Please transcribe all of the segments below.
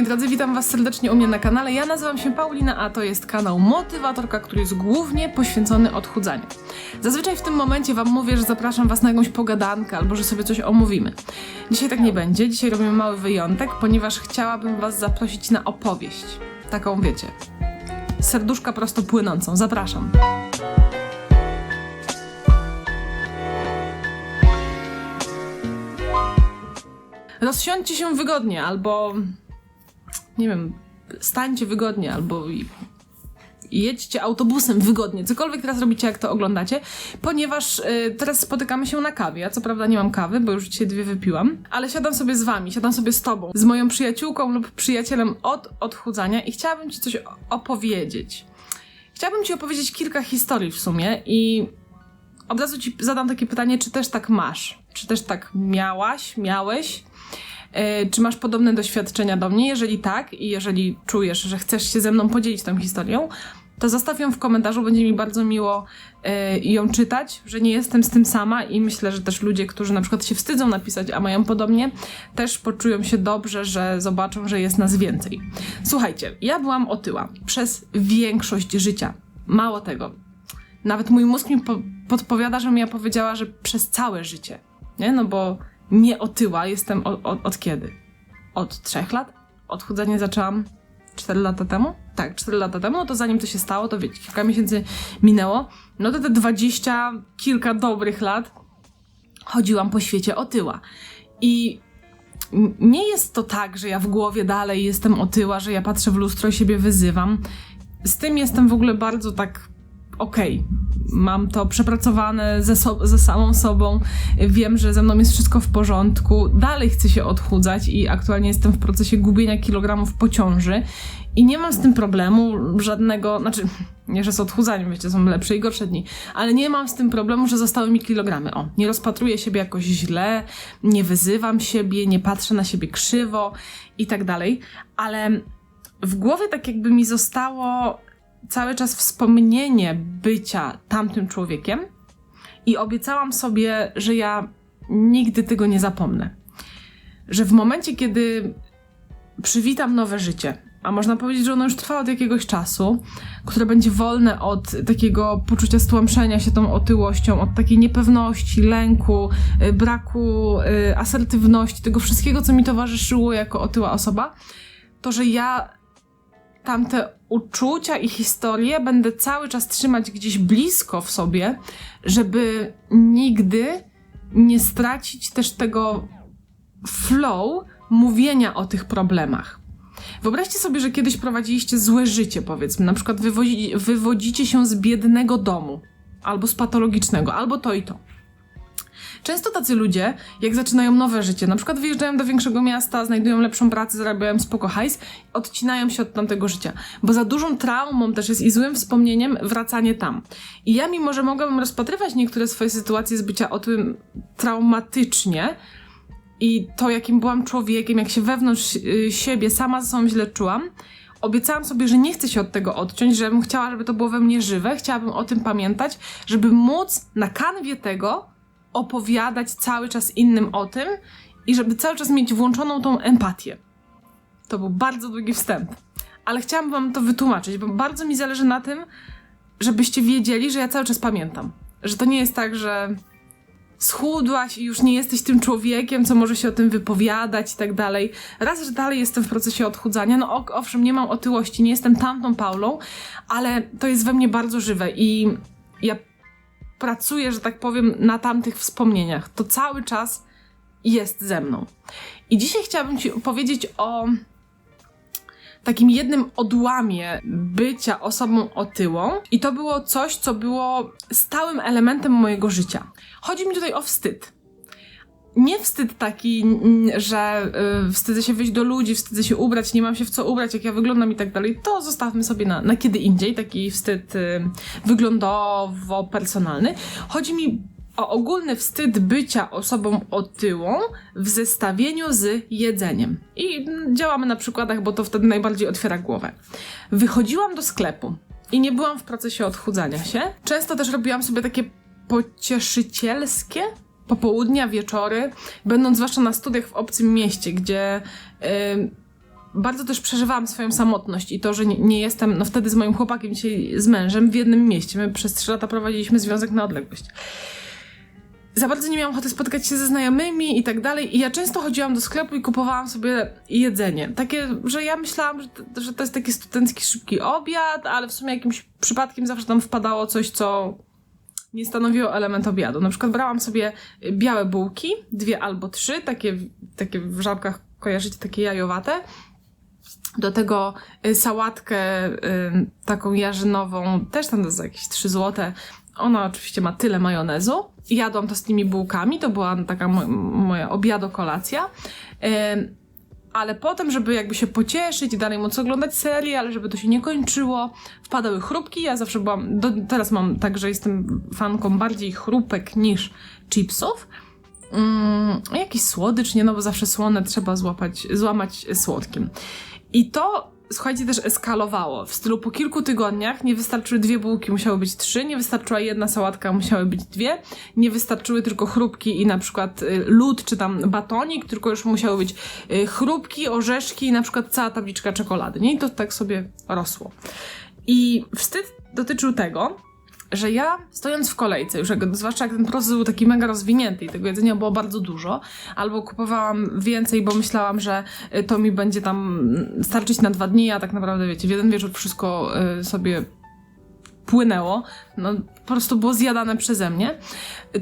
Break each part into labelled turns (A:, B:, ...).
A: moi drodzy, witam was serdecznie u mnie na kanale. Ja nazywam się Paulina, a to jest kanał Motywatorka, który jest głównie poświęcony odchudzaniu. Zazwyczaj w tym momencie wam mówię, że zapraszam was na jakąś pogadankę albo że sobie coś omówimy. Dzisiaj tak nie będzie, dzisiaj robimy mały wyjątek, ponieważ chciałabym was zaprosić na opowieść. Taką wiecie, serduszka prosto płynącą. Zapraszam. Rozsiądźcie się wygodnie, albo nie wiem, stańcie wygodnie, albo jedźcie autobusem wygodnie, cokolwiek teraz robicie, jak to oglądacie, ponieważ y, teraz spotykamy się na kawie. Ja co prawda nie mam kawy, bo już dzisiaj dwie wypiłam, ale siadam sobie z wami, siadam sobie z tobą, z moją przyjaciółką lub przyjacielem od odchudzania i chciałabym ci coś opowiedzieć. Chciałabym ci opowiedzieć kilka historii w sumie i od razu ci zadam takie pytanie, czy też tak masz? Czy też tak miałaś, miałeś? E, Czy masz podobne doświadczenia do mnie? Jeżeli tak i jeżeli czujesz, że chcesz się ze mną podzielić tą historią, to zostaw ją w komentarzu, będzie mi bardzo miło e, ją czytać, że nie jestem z tym sama i myślę, że też ludzie, którzy na przykład się wstydzą napisać, a mają podobnie, też poczują się dobrze, że zobaczą, że jest nas więcej. Słuchajcie, ja byłam otyła przez większość życia. Mało tego. Nawet mój mózg mi po- podpowiada, żebym ja powiedziała, że przez całe życie. Nie? No bo nie otyła jestem od, od, od kiedy? Od trzech lat? Odchudzanie zaczęłam 4 lata temu? Tak, 4 lata temu, no to zanim to się stało, to wiecie, kilka miesięcy minęło. No to te 20 kilka dobrych lat chodziłam po świecie otyła. I nie jest to tak, że ja w głowie dalej jestem otyła, że ja patrzę w lustro i siebie wyzywam. Z tym jestem w ogóle bardzo tak okej. Mam to przepracowane ze, so- ze samą sobą. Wiem, że ze mną jest wszystko w porządku. Dalej chcę się odchudzać i aktualnie jestem w procesie gubienia kilogramów po ciąży. I nie mam z tym problemu żadnego, znaczy, nie, że z odchudzaniem, wiecie, są lepsze i gorsze dni, ale nie mam z tym problemu, że zostały mi kilogramy. O, nie rozpatruję siebie jakoś źle, nie wyzywam siebie, nie patrzę na siebie krzywo i tak dalej, ale w głowie tak jakby mi zostało cały czas wspomnienie bycia tamtym człowiekiem i obiecałam sobie, że ja nigdy tego nie zapomnę. Że w momencie, kiedy przywitam nowe życie, a można powiedzieć, że ono już trwa od jakiegoś czasu, które będzie wolne od takiego poczucia stłamszenia się tą otyłością, od takiej niepewności, lęku, y, braku y, asertywności, tego wszystkiego, co mi towarzyszyło jako otyła osoba, to że ja tamte uczucia i historie będę cały czas trzymać gdzieś blisko w sobie, żeby nigdy nie stracić też tego flow mówienia o tych problemach. Wyobraźcie sobie, że kiedyś prowadziliście złe życie, powiedzmy, na przykład wywodzi, wywodzicie się z biednego domu, albo z patologicznego, albo to i to. Często tacy ludzie, jak zaczynają nowe życie, na przykład wyjeżdżają do większego miasta, znajdują lepszą pracę, zarabiają spoko hajs, odcinają się od tamtego życia, bo za dużą traumą też jest i złym wspomnieniem wracanie tam. I ja mimo, że mogłabym rozpatrywać niektóre swoje sytuacje z bycia otyłym traumatycznie i to, jakim byłam człowiekiem, jak się wewnątrz y, siebie sama ze sobą źle czułam, obiecałam sobie, że nie chcę się od tego odciąć, żebym chciała, żeby to było we mnie żywe, chciałabym o tym pamiętać, żeby móc na kanwie tego opowiadać cały czas innym o tym i żeby cały czas mieć włączoną tą empatię. To był bardzo długi wstęp, ale chciałam wam to wytłumaczyć, bo bardzo mi zależy na tym, żebyście wiedzieli, że ja cały czas pamiętam. Że to nie jest tak, że schudłaś i już nie jesteś tym człowiekiem, co może się o tym wypowiadać i tak dalej. Raz, że dalej jestem w procesie odchudzania, no owszem, nie mam otyłości, nie jestem tamtą Paulą, ale to jest we mnie bardzo żywe i ja pracuję, że tak powiem, na tamtych wspomnieniach. To cały czas jest ze mną. I dzisiaj chciałabym Ci opowiedzieć o takim jednym odłamie bycia osobą otyłą i to było coś, co było stałym elementem mojego życia. Chodzi mi tutaj o wstyd. Nie wstyd taki, że y, wstydzę się wyjść do ludzi, wstydzę się ubrać, nie mam się w co ubrać, jak ja wyglądam i tak dalej. To zostawmy sobie na, na kiedy indziej, taki wstyd y, wyglądowo-personalny. Chodzi mi o ogólny wstyd bycia osobą otyłą w zestawieniu z jedzeniem. I działamy na przykładach, bo to wtedy najbardziej otwiera głowę. Wychodziłam do sklepu i nie byłam w procesie odchudzania się. Często też robiłam sobie takie pocieszycielskie popołudnia, wieczory, będąc zwłaszcza na studiach w obcym mieście, gdzie ym, bardzo też przeżywałam swoją samotność i to, że nie, nie jestem, no wtedy z moim chłopakiem, dzisiaj z mężem w jednym mieście. My przez trzy lata prowadziliśmy związek na odległość. Za bardzo nie miałam ochoty spotkać się ze znajomymi i tak dalej. I ja często chodziłam do sklepu i kupowałam sobie jedzenie. Takie, że ja myślałam, że że to jest taki studencki szybki obiad, ale w sumie jakimś przypadkiem zawsze tam wpadało coś, co nie stanowiło element obiadu. Na przykład brałam sobie białe bułki, dwie albo trzy, takie, takie w żabkach kojarzycie, takie jajowate. Do tego y, sałatkę y, taką jarzynową, też tam za jakieś 3 złote. Ona oczywiście ma tyle majonezu. Jadłam to z tymi bułkami, to była taka mo moja obiado-kolacja. Ale potem, żeby jakby się pocieszyć i dalej móc oglądać serię, ale żeby to się nie kończyło, wpadały chrupki. Ja zawsze byłam, do, teraz mam tak, że jestem fanką bardziej chrupek niż chipsów. Mm, jakiś słodycz, nie, no bo zawsze słone trzeba złapać, złamać słodkim. I to, słuchajcie, też eskalowało. W stylu po kilku tygodniach nie wystarczyły dwie bułki, musiały być trzy, nie wystarczyła jedna sałatka, musiały być dwie, nie wystarczyły tylko chrupki i na przykład y, lód czy tam batonik, tylko już musiały być y, chrupki, orzeszki i na przykład cała tabliczka czekolady, nie? I to tak sobie rosło. I wstyd dotyczył tego, że ja stojąc w kolejce, już jak, zwłaszcza jak ten proces był taki mega rozwinięty i tego jedzenia było bardzo dużo, albo kupowałam więcej, bo myślałam, że y, to mi będzie tam starczyć na dwa dni, a tak naprawdę wiecie, w jeden wieczór wszystko y, sobie płynęło, no po prostu było zjadane przeze mnie,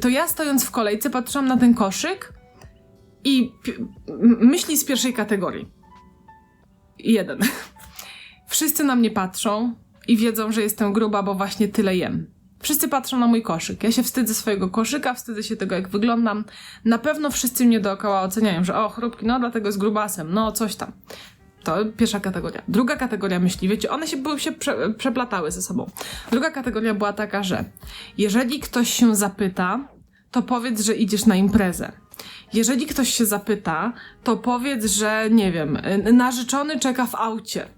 A: to ja stojąc w kolejce patrzyłam na ten koszyk i myśli z pierwszej kategorii. Jeden. Wszyscy na mnie patrzą i wiedzą, że jestem gruba, bo właśnie tyle jem. Wszyscy patrzą na mój koszyk. Ja się wstydzę swojego koszyka, wstydzę się tego, jak wyglądam. Na pewno wszyscy mnie dookoła oceniają, że o, chrupki, no dlatego jest grubasem, no coś tam. To pierwsza kategoria. Druga kategoria myśli, wiecie, one się, się prze, przeplatały ze sobą. Druga kategoria była taka, że jeżeli ktoś się zapyta, to powiedz, że idziesz na imprezę. Jeżeli ktoś się zapyta, to powiedz, że nie wiem, narzeczony czeka w aucie.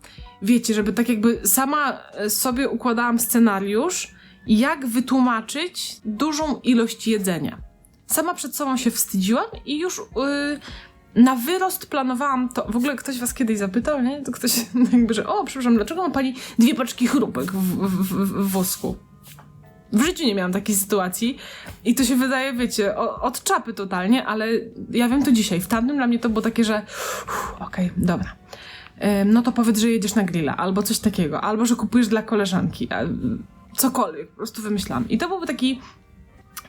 A: Wiecie, żeby tak jakby sama sobie układałam scenariusz, jak wytłumaczyć dużą ilość jedzenia. Sama przed sobą się wstydziłam i już yy, na wyrost planowałam to. W ogóle ktoś was kiedyś zapytał, nie? To ktoś jakby, że o, przepraszam, dlaczego ma pani dwie paczki chrupek w, w, w, w wosku? W życiu nie miałam takiej sytuacji i to się wydaje, wiecie, od czapy totalnie, ale ja wiem to dzisiaj. W tamtym dla mnie to było takie, że okej, okay, dobra. No to powiedz, że jedziesz na grilla, albo coś takiego, albo że kupujesz dla koleżanki cokolwiek, po prostu wymyślam. I to byłby taki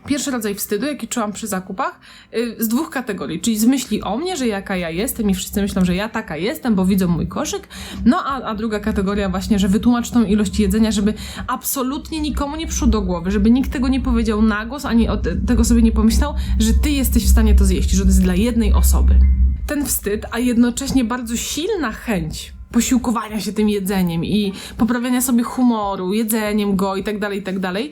A: pierwszy rodzaj wstydu, jaki czułam przy zakupach, yy, z dwóch kategorii, czyli z myśli o mnie, że jaka ja jestem i wszyscy myślą, że ja taka jestem, bo widzą mój koszyk, no a, a druga kategoria właśnie, że wytłumacz tą ilość jedzenia, żeby absolutnie nikomu nie przyszło do głowy, żeby nikt tego nie powiedział na głos, ani o te, tego sobie nie pomyślał, że ty jesteś w stanie to zjeść, że to jest dla jednej osoby. Ten wstyd, a jednocześnie bardzo silna chęć posiłkowania się tym jedzeniem i poprawiania sobie humoru, jedzeniem go i tak dalej, i tak dalej,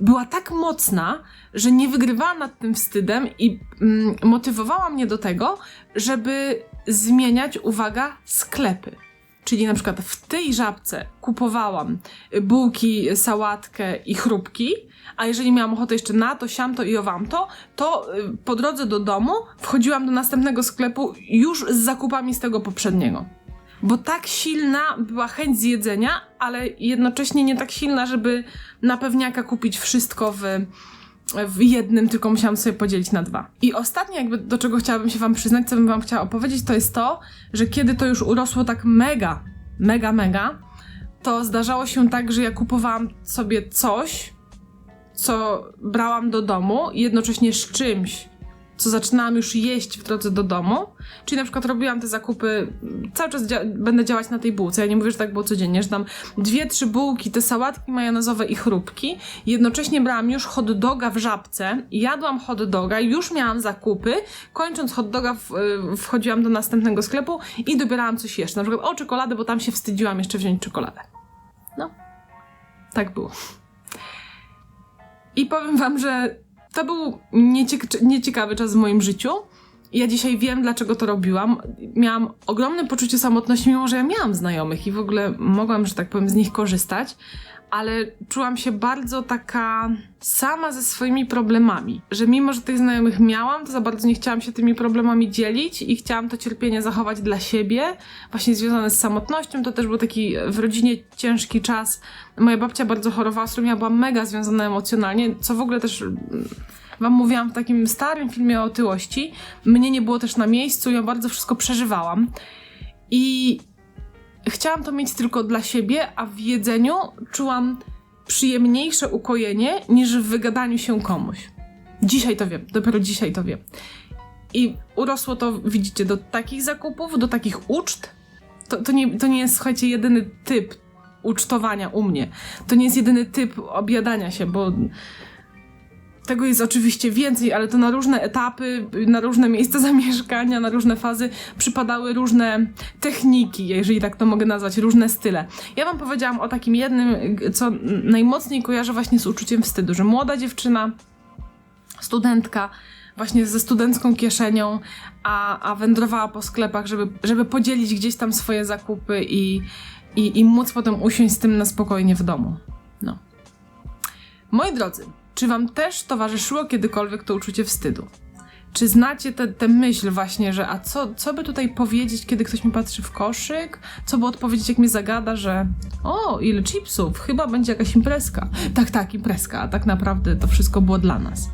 A: była tak mocna, że nie wygrywała nad tym wstydem i mm, motywowała mnie do tego, żeby zmieniać, uwaga, sklepy. Czyli na przykład w tej żabce kupowałam bułki, sałatkę i chrupki, a jeżeli miałam ochotę jeszcze na to, siam to i owam to, to y, po drodze do domu wchodziłam do następnego sklepu już z zakupami z tego poprzedniego bo tak silna była chęć zjedzenia, ale jednocześnie nie tak silna, żeby na pewniaka kupić wszystko w, w jednym, tylko musiałam sobie podzielić na dwa. I ostatnie jakby do czego chciałabym się wam przyznać, co bym wam chciała opowiedzieć, to jest to, że kiedy to już urosło tak mega, mega, mega, to zdarzało się tak, że ja kupowałam sobie coś, co brałam do domu jednocześnie z czymś, co zaczynałam już jeść w drodze do domu, czyli na przykład robiłam te zakupy, cały czas dzia będę działać na tej bułce, ja nie mówię, że tak było codziennie, że tam dwie, trzy bułki, te sałatki majonezowe i chrupki, jednocześnie brałam już hot doga w żabce, jadłam hot doga, już miałam zakupy, kończąc hot doga w, y, wchodziłam do następnego sklepu i dobierałam coś jeszcze, na przykład o czekoladę, bo tam się wstydziłam jeszcze wziąć czekoladę. No, tak było. I powiem wam, że to był nieciek- nieciekawy czas w moim życiu. Ja dzisiaj wiem, dlaczego to robiłam. Miałam ogromne poczucie samotności, mimo że ja miałam znajomych i w ogóle mogłam, że tak powiem, z nich korzystać, ale czułam się bardzo taka sama ze swoimi problemami, że mimo, że tych znajomych miałam, to za bardzo nie chciałam się tymi problemami dzielić i chciałam to cierpienie zachować dla siebie, właśnie związane z samotnością. To też był taki w rodzinie ciężki czas. Moja babcia bardzo chorowała, z którą ja byłam mega związana emocjonalnie, co w ogóle też mm, Wam mówiłam w takim starym filmie o otyłości. Mnie nie było też na miejscu, ja bardzo wszystko przeżywałam. I chciałam to mieć tylko dla siebie, a w jedzeniu czułam przyjemniejsze ukojenie niż w wygadaniu się komuś. Dzisiaj to wiem, dopiero dzisiaj to wiem. I urosło to, widzicie, do takich zakupów, do takich uczt. To, to, nie, to nie jest, słuchajcie, jedyny typ ucztowania u mnie. To nie jest jedyny typ obiadania się, bo tego jest oczywiście więcej, ale to na różne etapy, na różne miejsca zamieszkania, na różne fazy przypadały różne techniki, jeżeli tak to mogę nazwać, różne style. Ja wam powiedziałam o takim jednym, co najmocniej kojarzę właśnie z uczuciem wstydu, że młoda dziewczyna, studentka, właśnie ze studencką kieszenią, a, a wędrowała po sklepach, żeby, żeby podzielić gdzieś tam swoje zakupy i, i, i móc potem usiąść z tym na spokojnie w domu. No. Moi drodzy, czy wam też towarzyszyło kiedykolwiek to uczucie wstydu? Czy znacie tę myśl właśnie, że a co, co by tutaj powiedzieć, kiedy ktoś mi patrzy w koszyk? Co by odpowiedzieć, jak mnie zagada, że o, ile chipsów, chyba będzie jakaś imprezka. Tak, tak, imprezka, a tak naprawdę to wszystko było dla nas.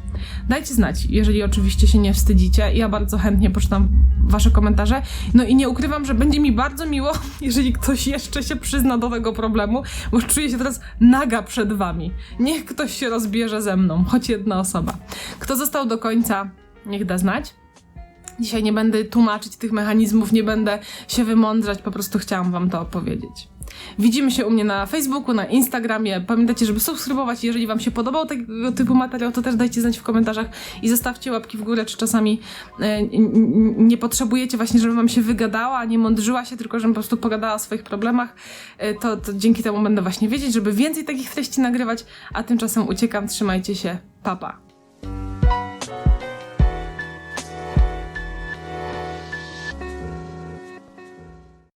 A: Dajcie znać, jeżeli oczywiście się nie wstydzicie. Ja bardzo chętnie poczytam wasze komentarze. No i nie ukrywam, że będzie mi bardzo miło, jeżeli ktoś jeszcze się przyzna do tego problemu, bo czuję się teraz naga przed wami. Niech ktoś się rozbierze ze mną, choć jedna osoba. Kto został do końca, niech da znać. Dzisiaj nie będę tłumaczyć tych mechanizmów, nie będę się wymądrzać, po prostu chciałam wam to opowiedzieć. Widzimy się u mnie na Facebooku, na Instagramie. Pamiętajcie, żeby subskrybować. Jeżeli Wam się podobał tego typu materiał, to też dajcie znać w komentarzach i zostawcie łapki w górę, czy czasami e, nie potrzebujecie właśnie, żebym Wam się wygadała, nie mądrzyła się, tylko żebym po prostu pogadała o swoich problemach. E, to, to dzięki temu będę właśnie wiedzieć, żeby więcej takich treści nagrywać, a tymczasem uciekam. Trzymajcie się. Pa, pa.